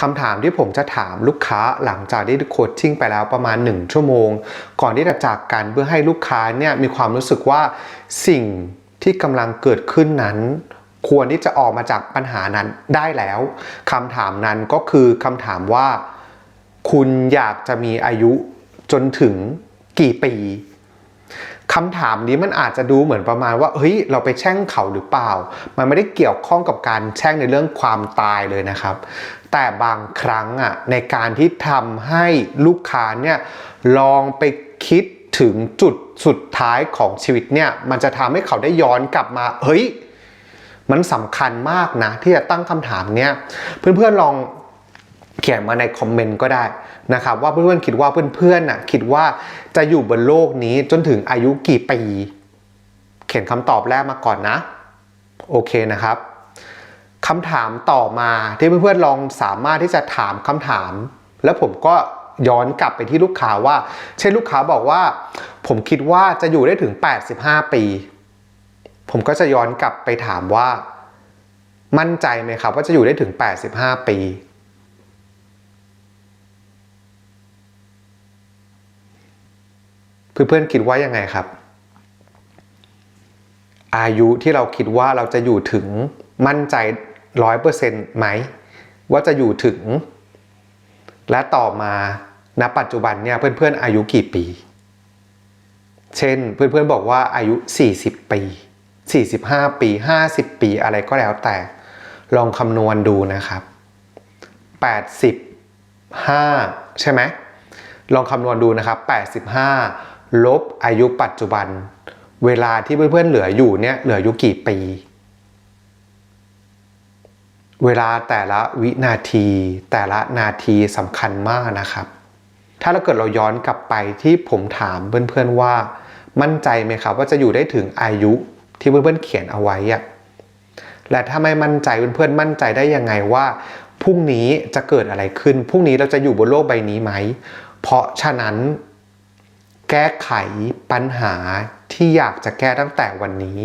คำถามที่ผมจะถามลูกค้าหลังจากที่โคชชิ่งไปแล้วประมาณ 1 ชั่วโมง ก่อนที่จะจากกันเพื่อให้ลูกค้าเนี่ยมีความรู้สึกว่าสิ่งที่กำลังเกิดขึ้นนั้นควรที่จะออกมาจากปัญหานั้นได้แล้วคำถามนั้นก็คือคำถามว่า คุณอยากจะมีอายุจนถึงกี่ปี คำถามนี้มันอาจจะดูเหมือนประมาณว่า เฮ้ย เราไปแช่งเขาหรือเปล่า มันไม่ได้เกี่ยวข้องกับการแช่งในเรื่องความตายเลยนะครับ แต่บางครั้งอะในการที่ทำให้ลูกค้าเนี่ยลองไปคิดถึงจุดสุดท้ายของชีวิตเนี่ย มันจะทำให้เขาได้ย้อนกลับมา เฮ้ย มันสำคัญมากนะ ที่จะตั้งคำถามเนี้ย เพื่อนๆลอง เขียนมาในคอมเมนต์ก็ได้นะครับว่าเพื่อนๆคิดว่าเพื่อนๆน่ะคิดว่าจะอยู่บนโลกนี้จนถึงอายุกี่ปี เขียนคำตอบแรกมาก่อนนะ โอเคนะครับคำถามต่อมาที่เพื่อนๆลองสามารถที่จะถามคำถาม แล้วผมก็ย้อนกลับไปที่ลูกค้าว่า เช่นลูกค้าบอกว่า ผมคิดว่าจะอยู่ได้ถึง 85 ปี ผมก็จะย้อนกลับไปถามว่า มั่นใจไหมครับว่าจะอยู่ได้ถึง 85 ปี เพื่อนๆคิดว่ายังไงครับ อายุที่เราคิดว่าเราจะอยู่ถึงมั่นใจร้อยเปอร์เซ็นต์ไหม ว่าจะอยู่ถึง และต่อมาณปัจจุบันเนี่ยเพื่อนๆอายุกี่ปี เช่นเพื่อนๆบอกว่าอายุ 40 ปี 45 ปี 50 ปีอะไรก็แล้วแต่ ลองคำนวณดูนะครับ 85 ใช่ไหมลองคำนวณดูนะครับ 85 ลบอายุปัจจุบัน เวลาที่เพื่อนๆเหลืออยู่เนี่ยเหลืออยู่กี่ปี เวลาแต่ละวินาทีแต่ละนาทีสำคัญมากนะครับ ถ้าเราเกิดเราย้อนกลับไปที่ผมถามเพื่อนๆว่า มั่นใจไหมครับว่าจะอยู่ได้ถึงอายุที่เพื่อนๆเขียนเอาไว้อะและถ้าไม่มั่นใจเพื่อนๆมั่นใจได้ยังไงว่าพรุ่งนี้จะเกิดอะไรขึ้นพรุ่งนี้เราจะอยู่บนโลกใบนี้ไหม เพราะฉะนั้น แก้ไขปัญหาที่อยากจะแก้ตั้งแต่วันนี้